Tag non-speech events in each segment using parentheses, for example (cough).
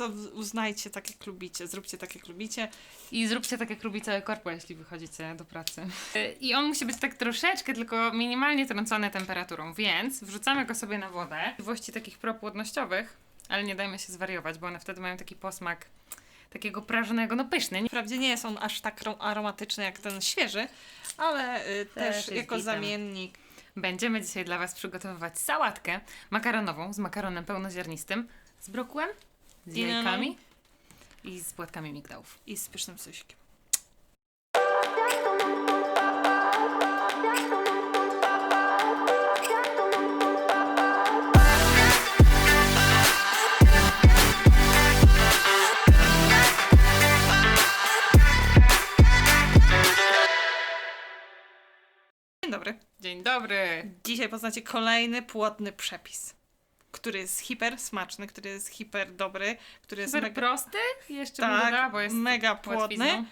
to uznajcie tak jak lubicie, zróbcie tak jak lubicie. I zróbcie tak, jak lubi całe korpo, jeśli wychodzicie do pracy. I on musi być tak troszeczkę, tylko minimalnie trącony temperaturą, więc wrzucamy go sobie na wodę. Włości takich propłodnościowych, ale nie dajmy się zwariować, bo one wtedy mają taki posmak takiego prażonego, no pyszny. Wprawdzie nie jest on aż tak ro- aromatyczny jak ten świeży, ale y, też, jest jako gitem. zamiennik. Będziemy dzisiaj dla Was przygotowywać sałatkę makaronową z makaronem pełnoziarnistym, z brokułem, z jajkami i z płatkami migdałów. I z pysznym sosikiem. Dzień dobry. Dzień dobry! Dzisiaj poznacie kolejny płodny przepis, który jest hiper smaczny, który jest hiper dobry, który jest Super mega, prosty, jeszcze tak, dodała, bo jest mega płodny. łatwizną.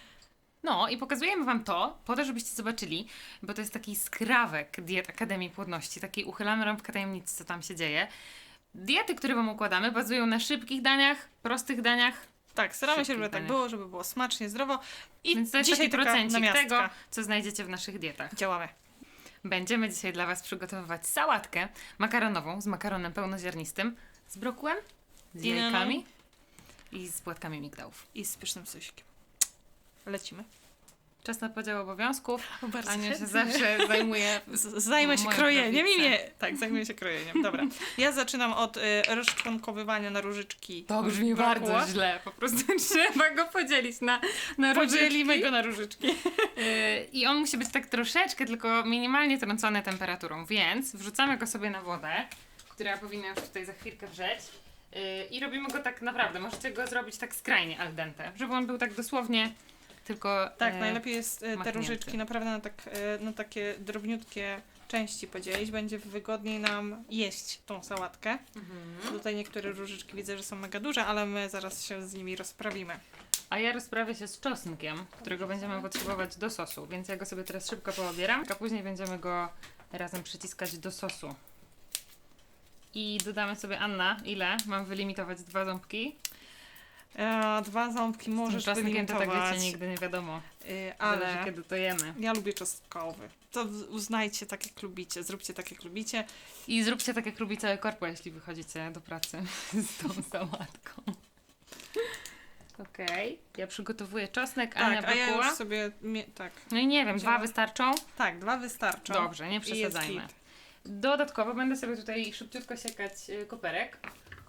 No i pokazujemy Wam to, po to, żebyście zobaczyli, bo to jest taki skrawek diet Akademii Płodności, taki uchylamy rąbkę tajemnicy, co tam się dzieje. Diety, które Wam układamy, bazują na szybkich daniach, prostych daniach, Tak, staramy się, żeby tak daniach. było, żeby było smacznie, zdrowo. I więc to jest dzisiaj taki procencik tego, co znajdziecie w naszych dietach. Działamy. Będziemy dzisiaj dla Was przygotowywać sałatkę makaronową z makaronem pełnoziarnistym, z brokułem, z jajkami i z płatkami migdałów. I z pysznym sosikiem. Lecimy. Czas na podział obowiązków. Bardzo Ania się zawsze zajmuje (laughs) Zajmę się krojeniem i nie. Tak, zajmuję się krojeniem. Dobra. Ja zaczynam od y, rozczłonkowywania na różyczki. To brzmi bardzo źle. Po prostu (laughs) trzeba go podzielić na, na Podzielimy różyczki. go na różyczki. Yy, I on musi być tak troszeczkę, tylko minimalnie trącony temperaturą, więc wrzucamy go sobie na wodę, która powinna już tutaj za chwilkę wrzeć. Yy, I robimy go tak naprawdę. Możecie go zrobić tak skrajnie al dente, żeby on był tak dosłownie tylko. Tak, e, najlepiej jest y, te różyczki naprawdę na, tak, y, na takie drobniutkie części podzielić. Będzie wygodniej nam jeść tą sałatkę. Mhm. Tutaj niektóre różyczki widzę, że są mega duże, ale my zaraz się z nimi rozprawimy. A ja rozprawię się z czosnkiem, którego będziemy potrzebować do sosu, więc ja go sobie teraz szybko poobieram, a później będziemy go razem przyciskać do sosu. I dodamy sobie, Anna, ile? Mam wylimitować dwa ząbki? E, dwa ząbki możesz tym czosnkiem to tak wylimitować, wiecie, nigdy nie wiadomo. y, Ale ale kiedy to jemy. ja lubię czosnkowy. To w- uznajcie tak jak lubicie, zróbcie tak jak lubicie. I zróbcie tak, jak lubi całe korpo, jeśli wychodzicie do pracy (laughs) z tą sałatką. Okej, ja przygotowuję czosnek, Ania tak, a ja brokuła. już sobie, mie- tak, No i nie wiem, dwa wystarczą? tak, dwa wystarczą. Dobrze, nie I jest przesadzajmy. git. Dodatkowo będę sobie tutaj szybciutko siekać y, koperek,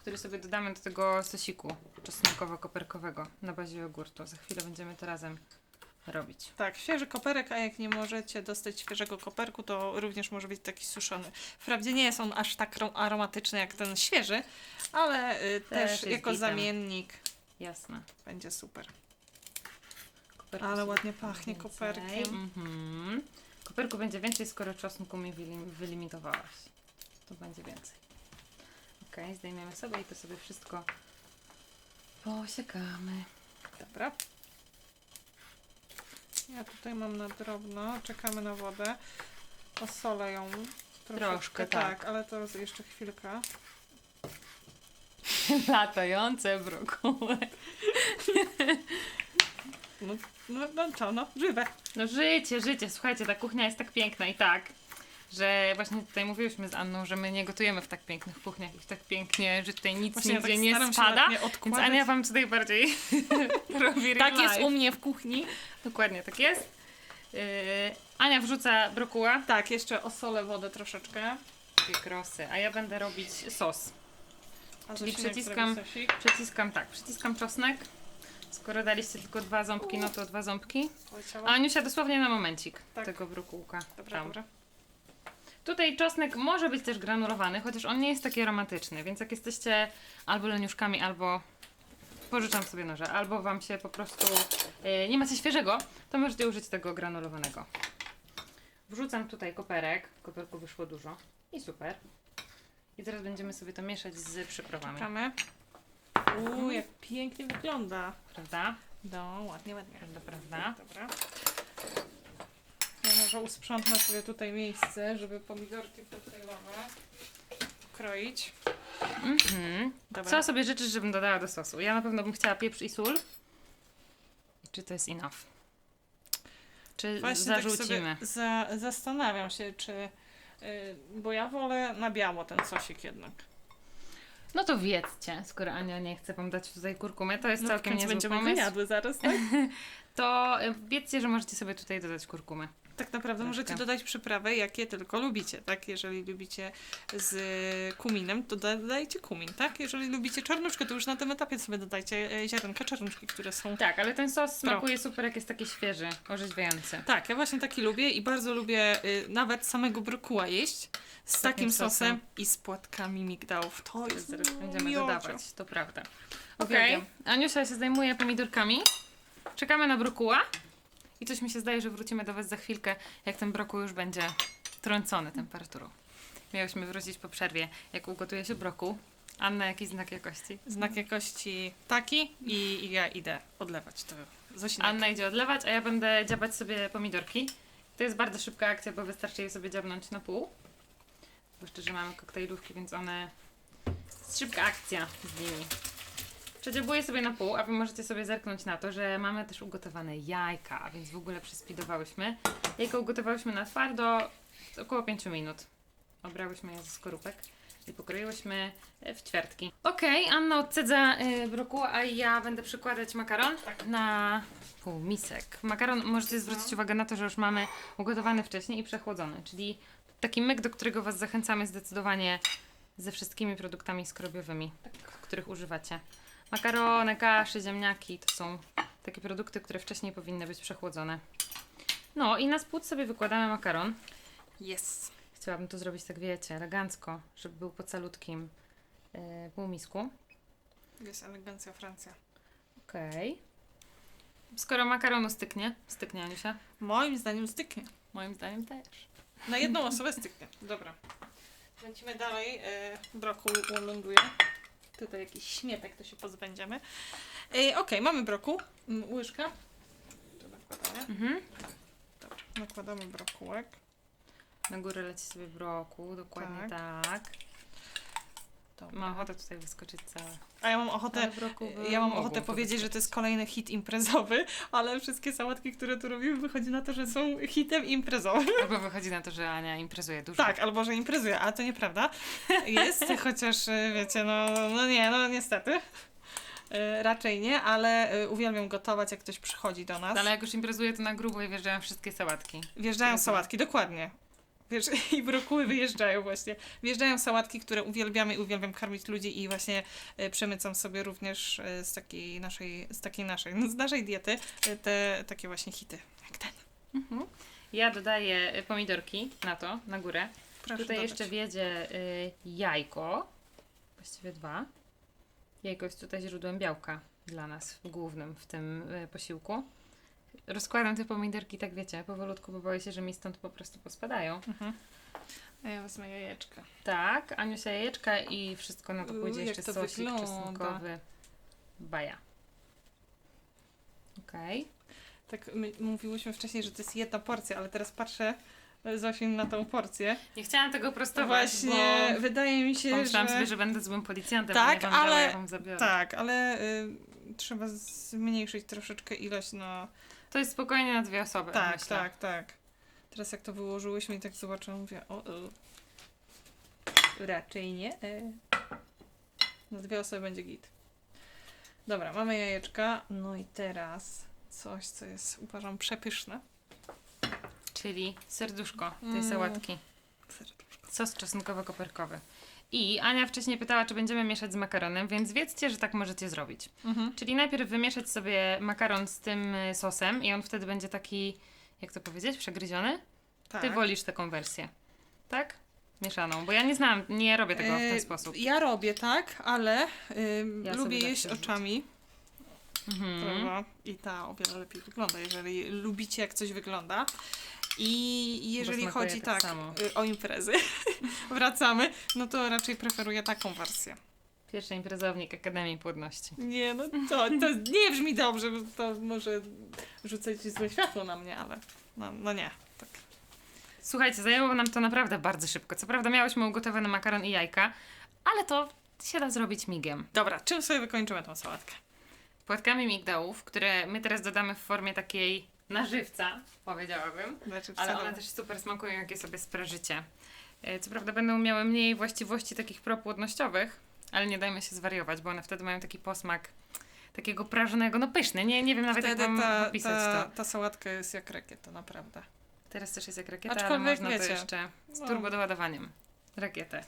który sobie dodamy do tego sosiku czosnkowo-koperkowego na bazie jogurtu. Za chwilę będziemy to razem robić. Tak, świeży koperek, a jak nie możecie dostać świeżego koperku, to również może być taki suszony. Wprawdzie nie jest on aż tak ro- aromatyczny jak ten świeży, ale y, też, jest jako gitem. zamiennik Jasne. będzie super. Koperku Ale ładnie pachnie więcej. koperkiem. Mhm. Koperku będzie więcej, skoro czosnku mi wylim- wylimitowałaś. To będzie więcej. Ok, zdejmiemy sobie i to sobie wszystko posiekamy. Dobra. Ja tutaj mam na drobno, czekamy na wodę. Posolę ją troszeczkę, Troszkę, tak. ale to jest jeszcze chwilkę. (laughs) Latające brokuły. No, no, no co, no, żywe. No życie, życie. Słuchajcie, ta kuchnia jest tak piękna i tak, że właśnie tutaj mówiłyśmy z Anną, że my nie gotujemy w tak pięknych kuchniach i tak pięknie, że tutaj nic Właśnie ja nigdzie tak nie spada. nie Więc. Ania wam tutaj bardziej (laughs) robi Tak jest life. u mnie w kuchni. Dokładnie, tak jest. Yy, Ania wrzuca brokuła. Tak, jeszcze osolę wodę troszeczkę. Takie krosy. A ja będę robić sos. A Czyli przyciskam-. Przyciskam tak, przyciskam czosnek. Skoro daliście tylko dwa ząbki, no to dwa ząbki. A Aniusia dosłownie na momencik Tak. tego brokułka. Dobra, Tam. dobra. Tutaj czosnek może być też granulowany, chociaż on nie jest taki aromatyczny, więc jak jesteście albo leniuszkami, albo pożyczam sobie noże, albo wam się po prostu e, nie macie świeżego, to możecie użyć tego granulowanego. Wrzucam tutaj koperek, koperku wyszło dużo i super. I teraz będziemy sobie to mieszać z przyprawami, Czekamy. Uuu, jak pięknie wygląda. prawda? No, ładnie, ładnie. Prawda, prawda? Dobra. Może usprzątnę sobie tutaj miejsce, żeby pomidorki koktajlowe kroić. Mhm. Dobra. Co sobie życzysz, żebym dodała do sosu? Ja na pewno bym chciała pieprz i sól. Czy to jest enough? Czy Właśnie zarzucimy? tak za, zastanawiam się, czy... y, bo ja wolę na biało ten sosik jednak. No to wiedzcie, skoro Ania nie chce wam dać tutaj kurkumy, to jest No, całkiem niezły będziemy pomysł. wyjadły zaraz, tak? (laughs) To y, wiedzcie, że możecie sobie tutaj dodać kurkumy. Tak naprawdę możecie dodać przyprawy, jakie tylko lubicie, tak? Jeżeli lubicie z kuminem, to dodajcie kumin, tak? Jeżeli lubicie czarnuszkę, to już na tym etapie sobie dodajcie e, ziarenka czarnuszki, które są... Tak, ale ten sos smakuje super, jak jest taki świeży, orzeźwiający. Tak, ja właśnie taki lubię i bardzo lubię y, nawet samego brokuła jeść z, takim takim sosem, sosem. i z płatkami migdałów. To jest Zaraz będziemy dodawać, to prawda. Okej, Uwielbiam. Aniusia się zajmuje pomidorkami. Czekamy na brokuła. I coś mi się zdaje, że wrócimy do Was za chwilkę, jak ten brokuł już będzie trącony temperaturą. Miałyśmy wrócić po przerwie, jak ugotuje się brokuł. Anna, jaki znak jakości? Znak jakości taki i, i ja idę odlewać to Zosinek. Anna idzie odlewać, a ja będę dziabać sobie pomidorki. To jest bardzo szybka akcja, bo wystarczy je sobie dziabnąć na pół. Bo jeszcze, że mamy koktajlówki, więc one... Szybka akcja z nimi. Przedziabuję sobie na pół, a wy możecie sobie zerknąć na to, że mamy też ugotowane jajka, więc w ogóle przyspidowałyśmy. Jajko ugotowałyśmy na twardo około 5 minut. Obrałyśmy je ze skorupek i pokroiłyśmy w ćwiartki. Okej, Anna odcedza y, brokuł, a ja będę przykładać makaron na pół misek. Makaron możecie zwrócić uwagę na to, że już mamy ugotowany wcześniej i przechłodzony, czyli taki myk, do którego Was zachęcamy zdecydowanie ze wszystkimi produktami skrobiowymi, których używacie. Makarony, kasze, ziemniaki to są takie produkty, które wcześniej powinny być przechłodzone. No i na spód sobie wykładamy makaron. Jest. Chciałabym to zrobić tak, wiecie, elegancko, żeby był po calutkim yy, półmisku. Jest elegancja Francja. Okej. Skoro makaronu styknie, styknie Aniusia? Moim zdaniem styknie. Moim zdaniem też. Na jedną osobę styknie. Dobra. Lecimy dalej. E, brokuł ląduje. Tutaj jakiś śmietek, to się pozbędziemy. E, Okej, mamy brokuł. Mm, Łyżka. Tu nakładamy. Mhm. Dobra, nakładamy brokułek. Na górę leci sobie brokuł, dokładnie tak. Dobra. Mam ochotę tutaj wyskoczyć całe. A ja mam ochotę, Ale brokuł by ja mam mogło ochotę to powiedzieć, że to jest kolejny hit imprezowy, (laughs) ale wszystkie sałatki, które tu robimy, wychodzi na to, że są hitem imprezowym. (laughs) Albo wychodzi na to, że Ania imprezuje dużo. Tak, albo że imprezuje, a to nieprawda. Jest, (laughs) chociaż y, wiecie, no, no nie, no niestety. Y, Raczej nie, ale y, uwielbiam gotować, jak ktoś przychodzi do nas. Ale jak już imprezuje, to na grubo i wjeżdżają wszystkie sałatki. Wjeżdżają sałatki, dokładnie. Wiesz, (laughs) i brokuły wyjeżdżają właśnie. Wjeżdżają sałatki, które uwielbiamy i uwielbiam karmić ludzi i właśnie y, przemycam sobie również y, z takiej naszej, z takiej naszej, no, z naszej diety y, te takie właśnie hity, jak ten. Mhm. Ja dodaję pomidorki na to, na górę. Proszę Tutaj dodać. jeszcze wiedzie y, jajko. Właściwie dwa. Jajko jest tutaj źródłem białka dla nas głównym w tym y, posiłku. Rozkładam te pomidorki, tak wiecie, powolutku, bo boję się, że mi stąd po prostu pospadają. Mhm. A ja wezmę jajeczkę. Tak, Aniusia jajeczka i wszystko na to Uuu, pójdzie jak jeszcze to sosik wygląda. czosnkowy. Baja. Okej. Tak my mówiłyśmy wcześniej, że to jest jedna porcja, ale teraz patrzę Zosin na tą porcję. Nie chciałam tego To prostować, właśnie bo wydaje mi się, pomyślałam że... sobie, że będę złym policjantem, Tak, nie ale- ja wam zabiorę. Tak, ale y, trzeba zmniejszyć troszeczkę ilość na... To jest spokojnie na dwie osoby, Tak, myślę. tak, tak. Teraz jak to wyłożyłyśmy i tak zobaczyłam, mówię, o, o. Raczej nie. E. Na dwie osoby będzie git. Dobra, mamy jajeczka. No i teraz coś, co jest, uważam, przepyszne. Czyli serduszko tej Mm. sałatki. Serduszko. Sos czosnkowo-koperkowy. I Ania wcześniej pytała, czy będziemy mieszać z makaronem, więc wiedzcie, że tak możecie zrobić. Mhm. Czyli najpierw wymieszać sobie makaron z tym sosem i on wtedy będzie taki, jak to powiedzieć, przegryziony? Tak. Ty wolisz taką wersję, tak? Mieszaną, bo ja nie znam, nie robię tego w ten E, sposób. Ja robię tak, ale ym, Ja lubię sobie jeść oczami. Mhm. I ta o wiele lepiej wygląda, jeżeli lubicie jak coś wygląda. I jeżeli chodzi tak tak, y, o imprezy, (laughs) wracamy, no to raczej preferuję taką wersję. Pierwszy imprezownik Akademii Płodności. Nie, no to, to nie brzmi dobrze, bo to może rzucać złe światło na mnie, ale no, no nie. Tak. Słuchajcie, zajęło nam to naprawdę bardzo szybko. Co prawda miałyśmy ugotowany makaron i jajka, ale to się da zrobić migiem. Dobra, czym sobie wykończymy tą sałatkę? Płatkami migdałów, które my teraz dodamy w formie takiej nażywca, powiedziałabym. Znaczy, Ale one też super smakują, jak je sobie sprażycie. E, Co prawda będą miały mniej właściwości takich propłodnościowych, ale nie dajmy się zwariować, bo one wtedy mają taki posmak takiego prażonego, no pyszny. Nie, nie wiem nawet Wtedy jak wam ta, opisać ta, to. ta sałatka jest jak rakiet, to naprawdę. Teraz też jest jak rakieta, ale Aczkolwiek można wiecie, to jeszcze z no. turbodoładowaniem. Rakietę.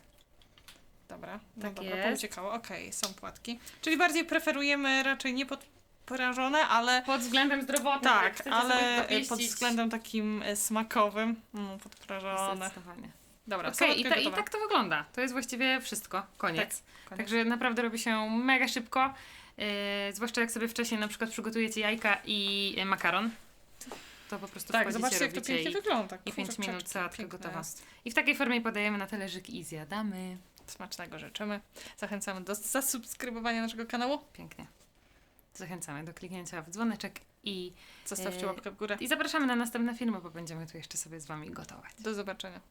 Dobra, no Tak dobra, jest. pouciekało. Okej, są płatki. Czyli bardziej preferujemy raczej nie podprażone, ale Pod względem zdrowotnym, tak, ale popieścić, pod względem takim e, smakowym, mm, podprażone. Dobra, sałatka i, ta, i tak to wygląda. To jest właściwie wszystko. Koniec. Koniec. Także naprawdę robi się mega szybko. Yy, zwłaszcza jak sobie wcześniej na przykład przygotujecie jajka i e, makaron. To po prostu Tak, zobaczcie jak to pięknie i, wygląda. i pięć Kurczę, minut sałatka gotowa. jest. I w takiej formie podajemy na talerzyk i zjadamy. Smacznego życzymy. Zachęcamy do zasubskrybowania naszego kanału. Pięknie. Zachęcamy do kliknięcia w dzwoneczek i, Zostawcie Yy, łapkę w górę. i zapraszamy na następne filmy, bo będziemy tu jeszcze sobie z Wami gotować. Do zobaczenia.